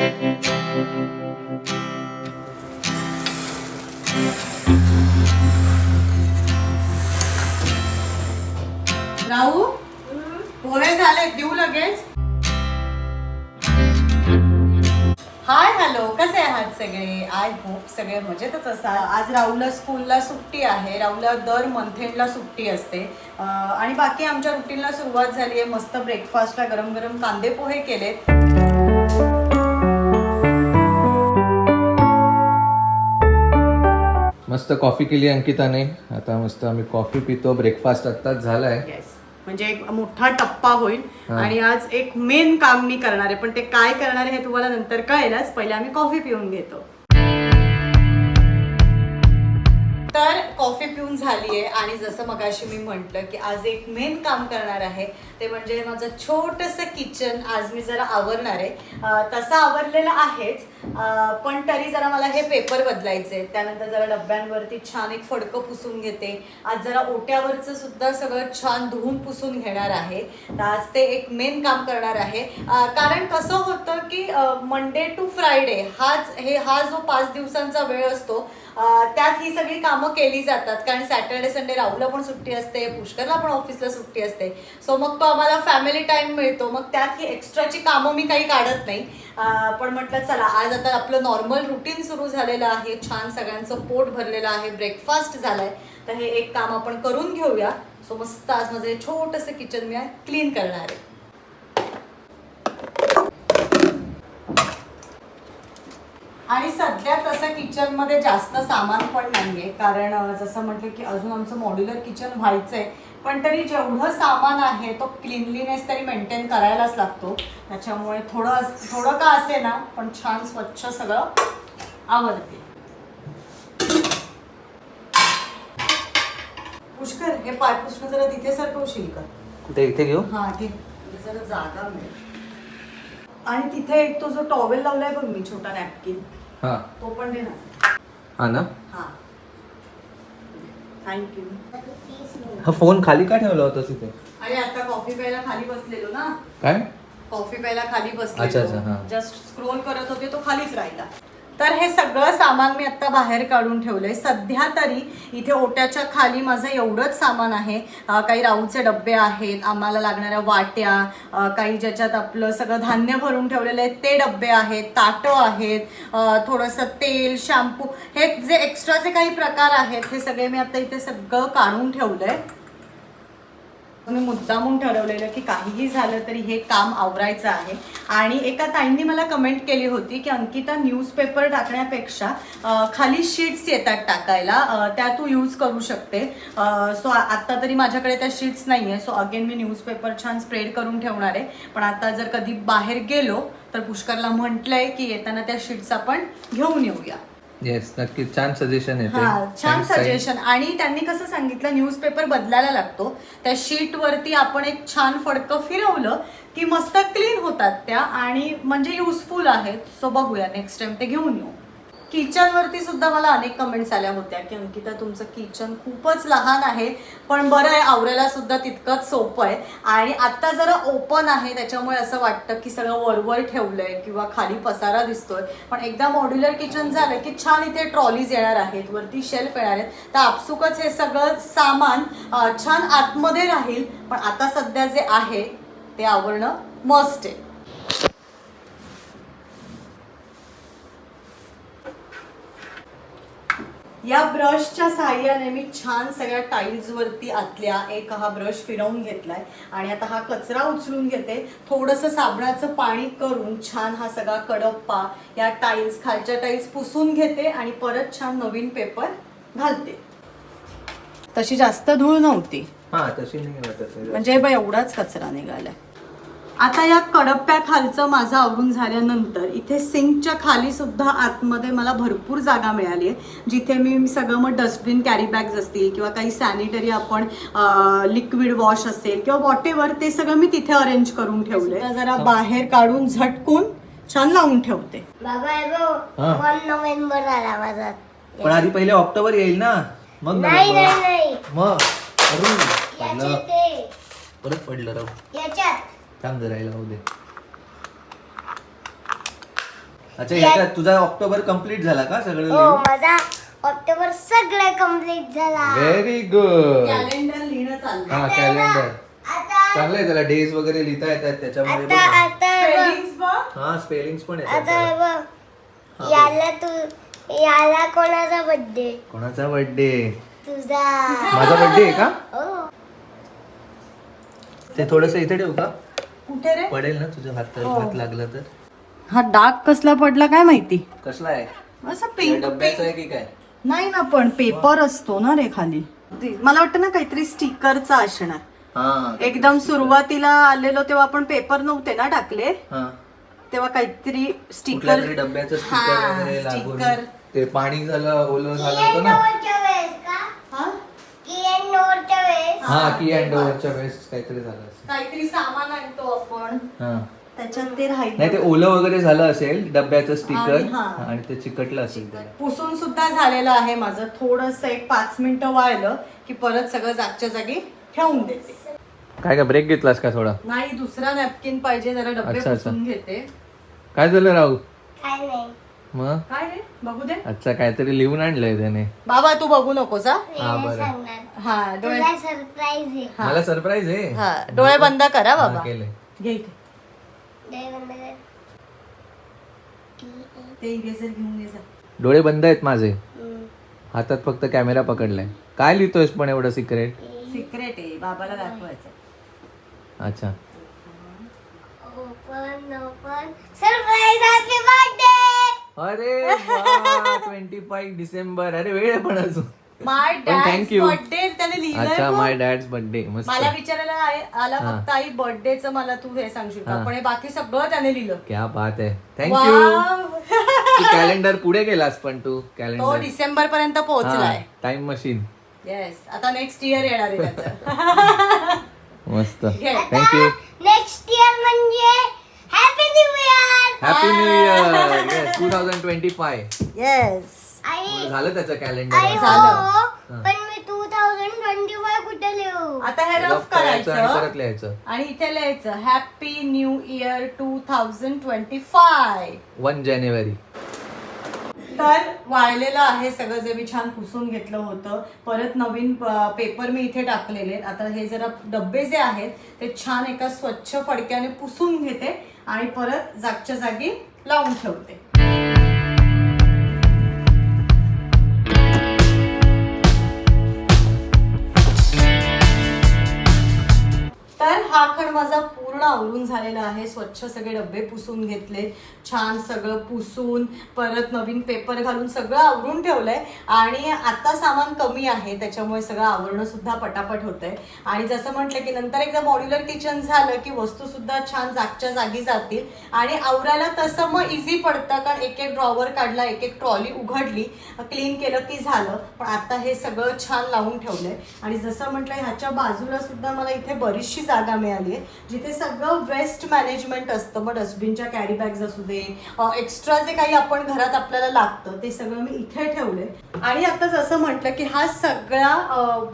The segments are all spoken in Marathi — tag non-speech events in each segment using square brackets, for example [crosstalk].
राहू? पोहे झाले देऊ लगेच. Hi hello. कसे आहात सगळे? आय होप सगळे मजेतच असा आज राहुलला स्कूलला सुट्टी आहे. राहुलला दर मंथेंडला सुट्टी असते. आणि बाकी आमच्या रुटीनला सुरुवात झाली आहे. मस्त ब्रेकफास्टला गरम गरम कांदे पोहे केलेत. मस्त कॉफी केली अंकिताने. आता मस्त आम्ही कॉफी पितो. ब्रेकफास्ट आत्ताच झालाय. येस म्हणजे एक मोठा टप्पा होईल. आणि आज एक मेन काम मी करणार आहे. पण ते काय करणार आहे हे तुम्हाला नंतर कळेलच. पहिले आम्ही कॉफी पिऊन घेतो. तर कॉफी पिऊन झाली आहे आणि जसं मगाशी मी म्हटलं की आज एक मेन काम करणार आहे ते म्हणजे माझं छोटंसं किचन आज मी जरा आवरणार आहे. तसं आवरलेलं आहेच पण तरी जरा मला हे पेपर बदलायचे त्यानंतर जरा डब्यांवरती छान एक फडकं पुसून घेते. आज जरा ओट्यावरचं सुद्धा सगळं छान धुवून पुसून घेणार आहे. तर आज ते एक मेन काम करणार आहे. कारण कसं होतं की मंडे टू फ्रायडे हाच हे हा जो पाच दिवसांचा वेळ असतो त्यात ही सगळी कामं केली जातात. जातात. कारण सॅटर्डे संडे राहूला पण सुट्टी असते पुष्करला पण ऑफिसला सुट्टी असते. सो मग तो आम्हाला फॅमिली टाईम मिळतो. मग त्यात ही एक्स्ट्राची कामं मी काही काढत नाही. पण म्हटलं चला आज आता आपलं नॉर्मल रुटीन सुरू झालेलं आहे. छान सगळ्यांचं पोट भरलेलं आहे. ब्रेकफास्ट झालाय. तर हे एक काम आपण करून घेऊया. सो मस्त आज माझं हे छोटंसं किचन मी क्लीन करणार आहे. आणि सध्या तसं किचनमध्ये जास्त सामान पण नाहीये. कारण अं, जसं म्हटलं की अजून आमचं मॉड्युलर किचन व्हायचंय. पण तरी जेवढं सामान आहे तो क्लिनलीनेस तरी मेंटेन करायलाच लागतो. त्याच्यामुळे थोडं थोडं का असे ना पण छान स्वच्छ सगळं आवडते पुष्कर हे पाय पुसणं जरा तिथे सरकवशील का? कुठे इथे घेऊ? हा ठीक जरा जागा मिळेल. आणि तिथे एक तो जो टॉवेल लावलाय बघ मी छोटा नॅपकिन हा. तो पण दे ना. हा ना? हा. थँक्यू हा फोन खाली का ठेवला होता तिथे अरे आता कॉफी प्यायला खाली बसलेलो ना. काय? कॉफी प्यायला खाली अच्छा, अच्छा, बसलेलो. जस्ट स्क्रोल करत होते तो खालीच राहिला. तर हे सगळं सामान मी आता बाहेर काढून ठेवलंय. सध्या तरी इथे ओट्याच्या खाली माझं एवढंच सामान आहे. काही राऊचे डबे आहेत आम्हाला लागणाऱ्या वाट्या काही ज्याच्यात आपलं सगळं धान्य भरून ठेवलेलं आहे ते डबे आहेत ताटं आहेत थोडंसं तेल शॅम्पू हे जे एक्स्ट्राचे काही प्रकार आहेत हे सगळे मी आता इथे सगळं काढून ठेवलंय. मी मुद्दामून ठरवलेलं की काहीही झालं तरी हे काम आवरायचं आहे. आणि एका ताईंनी मला कमेंट केली होती की अंकिता न्यूजपेपर टाकण्यापेक्षा खाली शीट्स येतात टाकायला. त्या तू यूज करू शकते. सो आत्ता तरी माझ्याकडे त्या शीट्स नाही आहे सो अगेन मी न्यूजपेपर छान स्प्रेड करून ठेवणार आहे. पण आता जर कधी बाहेर गेलो तर पुष्करला म्हटलंय की येताना त्या शीट्स आपण घेऊन येऊया. येस नक्की. छान सजेशन येते हा छान. सजेशन आणि त्यांनी कसं सांगितलं न्यूजपेपर बदलायला लागतो. त्या शीट वरती आपण एक छान फडकं फिरवलं की मस्त क्लीन होतात त्या आणि म्हणजे युजफुल आहेत. सो बघूया नेक्स्ट टाइम ते घेऊन येऊ. किचनवरती सुद्धा मला अनेक कमेंट्स आल्या होत्या की अंकिता तुमचं किचन खूपच लहान आहे पण बरं आहे आवरायला सुद्धा तितकंच सोपं आहे. आणि आत्ता जरा ओपन आहे त्याच्यामुळे असं वाटतं की सगळं वरवर आहे किंवा खाली पसारा दिसतोय. पण एकदा मॉड्युलर किचन झालं की छान इथे ट्रॉलीज येणार आहेत वरती शेल्फ येणार आहेत. तर आपसुकच हे सगळं सामान छान आतमध्ये राहील. पण आता सध्या जे आहे ते आवरणं मस्ट आहे. या ब्रशच्या साहाय्याने मी छान सगळ्या टाईल्स वरती आतल्या एक हा ब्रश फिरवून घेतलाय. आणि आता हा कचरा उचलून घेते. थोडंसं साबणाचं पाणी करून छान हा सगळा कडप्पा या टाईल्स खालच्या टाईल्स पुसून घेते आणि परत छान नवीन पेपर घालते. तशी जास्त धूळ नव्हती. हा तशी नाही वाटत. म्हणजे बा एवढाच कचरा निघालाय. आता या कडप्प्या खालचं माझं आवरून झाल्यानंतर इथे सिंकच्या खाली सुद्धा आतमध्ये मला भरपूर जागा मिळाली आहे जिथे मी सगळं मग डस्टबिन कॅरी बॅग्स असतील किंवा काही सॅनिटरी आपण लिक्विड वॉश असेल किंवा वॉट एव्हर ते सगळं मी तिथे अरेंज करून ठेवले जरा बाहेर काढून झटकून छान लावून ठेवते. बाबा बघ. वन नोव्हेंबर आला माझा. पण आधी पहिले ऑक्टोबर येईल ना? मग मग. परत पडलं राव. याच्यात. याला होऊ दे. अच्छा ह्याच्यात तुझा ऑक्टोबर कंप्लीट झाला का सगळं हो माझा ऑक्टोबर सगळं कंप्लीट झाला. व्हेरी गुड कॅलेंडर लिहिणं चाललंय. हा कॅलेंडर आता चांगलंय त्याला डेज वगैरे लिहिता येतात त्याच्यामध्ये आता. आता हे बघ. Spellings बघ. हा स्पेलिंग्स पण आता येतात हे बघ याला तू याला कोणाचा बर्थडे कोणाचा बर्थडे तुझा. माझा बर्थडे आहे का? हो. ते थोडस इथे ठेवू का? कुठे रे? पडेल ना तुझ्या हात हो. हात लागला तर. हा डाग कसला पडला काय माहिती? कसला आहे? असं पिंक डब्याचा आहे की काय? नाही ना पण पेपर असतो ना रे खाली. ते- मला वाटतं ना काहीतरी स्टिकरचा असणार. हा एकदम सुरुवातीला आलेलो तेव्हा आपण पेपर नव्हते ना टाकले. हा. तेव्हा काहीतरी स्टिकर तरी डब्याचं स्टिकर हा, वगैरे लागून sticker. ते पाणी झालं ओलं झालं होतं ना नोटच्या वेळेस का की एन नोटच्या वेळेस हा की अँड ओव्हरच्या वेळेस काहीतरी झालं असेल. काहीतरी सामान आणतो आपण. हा. त्याच्यात ते राहील. नाही ते ओलं वगैरे झालं असेल डब्याचं स्टिकर आणि हा. आणि ते चिकटलं असेल त्याला. पुसून सुद्धा झालेलं आहे माझं. थोडस एक पाच मिनिटं वाळलं की परत सगळं जागच्या जागी ठेवून देते. काय का ब्रेक घेतलास का थोडा? नाही दुसरा नॅपकिन पाहिजे जरा डबे अच्छा, अच्छा. पुसून घेते. काय झालं राहू काय नाही. मग? काय रे? बघू दे. अच्छा काहीतरी लिहून आणलंय त्याने. बाबा तू बघू नकोस हा? हा बरं. सांगणार. हा डोळे तुला सरप्राईज आहे. मला सरप्राईज आहे? हा डोळे बंद करा हा, बाबा केलंय. घे इथे. डोळे बंद कर. ते इरेझर घेऊन ये जा. डोळे बंद आहेत माझे. हातात फक्त कॅमेरा पकडलाय. काय लिहितोयस पण एवढं सिक्रेट सिक्रेट आहे. बाबाला दाखवायचं. अच्छा. ओपन ओपन सरप्राईज हॅपी अरे ट्वेंटी फाईव्ह डिसेंबर. अरे वेळ आहे पण अजून. My dad thank you. Birthday त्याने लिहिलंय अच्छा बघ. माय डॅड्स बर्थडे मस्त. मला विचारायला आला. फक्त आई बर्थडेच मला तू हे सांगशील का. पण हे बाकी सगळं त्याने लिहिलं. क्या बात आहे. थँक्यू. तू कॅलेंडर पुढे गेलास पण तू तो कॅलेंडर डिसेंबर पर्यंत पोहोचलाय टाइम मशीन येस आता नेक्स्ट इयर येणार आहे त्याचं. मस्त. घे. थँक्यू नेक्स्ट इयर म्हणजे happy new year happy new year two thousand twenty five yes आई झालं त्याचं आई कॅलेंडर हो झालं. पण मी टू थाउजंड ट्वेंटी फाय कुठे लिहू? आता हे रफ आणि करायचं. परत लिहायचं. आणि इथे लिहायचं happy new year two thousand twenty five one जानेवारी तर वाळलेलं आहे सगळं जे मी छान पुसून घेतलं होतं. परत नवीन पेपर मी इथे टाकलेले आहेत. आता हे जरा डब्बे जे आहेत ते छान एका स्वच्छ फडक्याने पुसून घेते आणि परत जागच्या जागी लावून ठेवते. तर हा खण आवरून झालेलं आहे. स्वच्छ सगळे डबे पुसून घेतले. छान सगळं पुसून परत नवीन पेपर घालून सगळं आवरून ठेवलंय. आणि आता सामान कमी आहे त्याच्यामुळे सगळं आवरणं सुद्धा पटापट आहे आणि जसं म्हटलं की नंतर एकदा मॉड्युलर किचन झालं की वस्तू सुद्धा छान जागच्या जागी जातील. आणि आवरायला तसं मग इझी पडतं कारण एक एक ड्रॉवर काढला एक एक ट्रॉली उघडली क्लीन केलं की झालं. पण आता हे सगळं छान लावून ठेवलंय. आणि जसं म्हटलं ह्याच्या बाजूला सुद्धा मला इथे बरीचशी जागा मिळाली आहे जिथे सगळं वेस्ट मॅनेजमेंट असतं. मग डस्टबिनच्या कॅरी बॅग्स असू दे एक्स्ट्रा जे काही आपण घरात आपल्याला लागतं ते सगळं मी इथे ठेवले आणि आता जसं म्हटलं की हा सगळा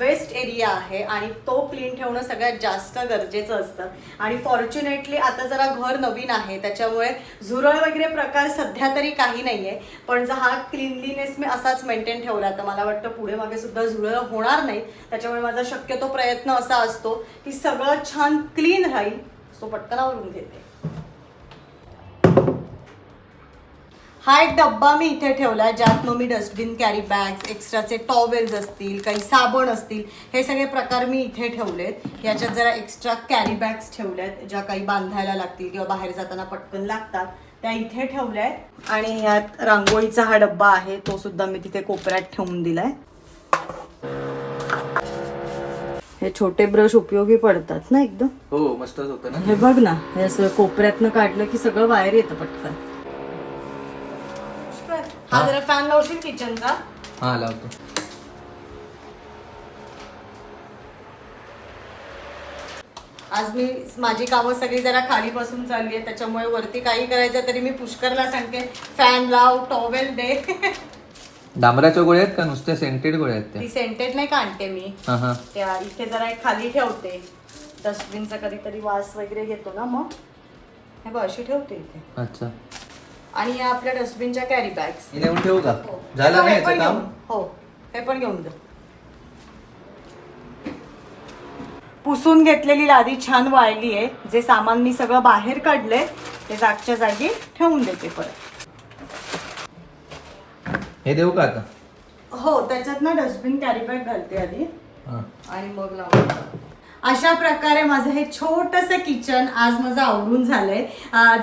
वेस्ट एरिया आहे आणि तो क्लीन ठेवणं सगळ्यात जास्त गरजेचं असतं. आणि फॉर्च्युनेटली आता जरा घर नवीन आहे त्याच्यामुळे झुरळ वगैरे प्रकार सध्या तरी काही नाहीये. पण जर हा क्लिनलीनेस मी असाच मेंटेन ठेवला तर मला वाटतं पुढे मागे सुद्धा झुरळ होणार नाही. त्याच्यामुळे माझा शक्यतो प्रयत्न असा असतो की सगळं छान क्लीन राहील. सो पटकन आवरून घेते. हा एक डब्बा मी इथे ठेवला ज्यात मग मी डस्टबिन कॅरी बॅग्स एक्स्ट्राचे टॉवेल्स असतील काही साबण असतील हे सगळे प्रकार मी इथे ठेवलेत. याच्यात जरा एक्स्ट्रा कॅरी बॅग्स ठेवल्यात ज्या काही बांधायला लागतील किंवा बाहेर जाताना पटकन लागतात त्या इथे ठेवल्या आहेत आणि यात रांगोळीचा हा डब्बा आहे तो सुद्धा मी तिथे कोपऱ्यात ठेवून दिलाय. हे छोटे ब्रश उपयोगी पडतात ना एकदम? हो मस्तच होतं ना. हे बघ ना हे असं कोपऱ्यातनं काढलं की सगळं बाहेर येतं पटकन. हा जरा फॅन लावशील किचनचा हा लावतो. आज मी माझी कामं सगळी जरा खाली बसून चालली आहे त्याच्यामुळे वरती काही करायचं तरी मी पुष्करला सांगते. फॅन लाव टॉवेल दे. [laughs] डांबराच्या गोळ्या आहेत का? नुसत्या सेंटेड गोळ्या आहेत त्या. ती सेंटेड नाही का आणते मी? हा हा. त्या इथे जरा एक खाली ठेवते. डस्टबिनचा कधीतरी वास वगैरे घेतो ना मग? हे बघ अशी ठेवते इथे. अच्छा. आणि या आपल्या डस्टबिनच्या कॅरी बॅग्स हे नेऊन ठेवू का? झालं ना याचं काम? हो. हे पण घेऊन जा पुसून घेतलेली लादी छान वाळली आहे. जे सामान मी सगळं बाहेर काढलंय ते जागच्या जागी ठेवून देते परत. हे देऊ का आता? हो त्याच्यात ना डस्टबिन कॅरी बॅग घालते आधी. हा. आणि मग लावून अशा प्रकारे माझं हे छोटंसं किचन आज माझं आवरून झालंय.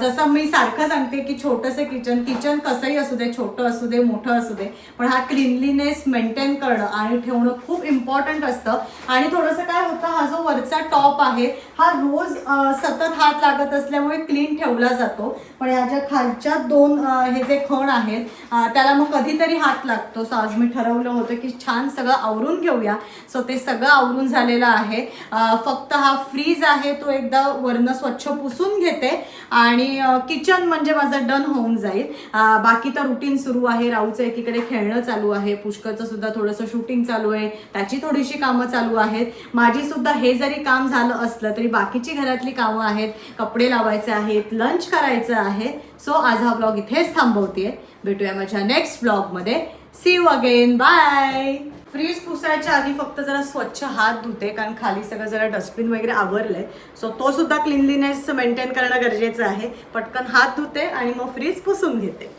जसं मी सारखं सांगते की छोटंसं किचन किचन कसंही असू दे छोटं असू दे मोठं असू दे पण हा क्लिनलीनेस मेंटेन करणं आणि ठेवणं खूप इम्पॉर्टंट असतं. आणि थोडंसं काय होतं हा जो वरचा टॉप आहे हा रोज सतत हात लागत असल्यामुळे क्लीन ठेवला जातो. पण ह्या ज्या खालच्या दोन हे जे खण आहेत त्याला मग कधीतरी हात लागतो. सो आज मी ठरवलं होतं की छान सगळं आवरून घेऊया. सो ते सगळं आवरून झालेलं आहे. फक्त हा फ्रीज आहे तो एकदा वरनं स्वच्छ पुसून घेते आणि किचन म्हणजे माझं डन होऊन जाईल. बाकी तर रुटीन सुरू आहे. राहूचं एकीकडे खेळणं चालू आहे. पुष्कळचं सुद्धा थोडंसं शूटिंग चालू आहे. त्याची थोडीशी कामं चालू आहेत. माझी सुद्धा हे जरी काम झालं असलं तरी बाकीची घरातली कामं आहेत. कपडे लावायचे आहेत लंच करायचं आहे. सो आज हा ब्लॉग इथेच थांबवते भेटूया माझ्या नेक्स्ट ब्लॉगमध्ये see you again bye fridge पुसायच्या आधी फक्त जरा स्वच्छ हात धुते कारण खाली सगळं जरा डस्टबिन वगैरे आवरलंय. सो तो सुद्धा क्लिनलीनेस मेंटेन करणं गरजेचं आहे. पटकन हात धुते आणि मग फ्रीज पुसून घेते.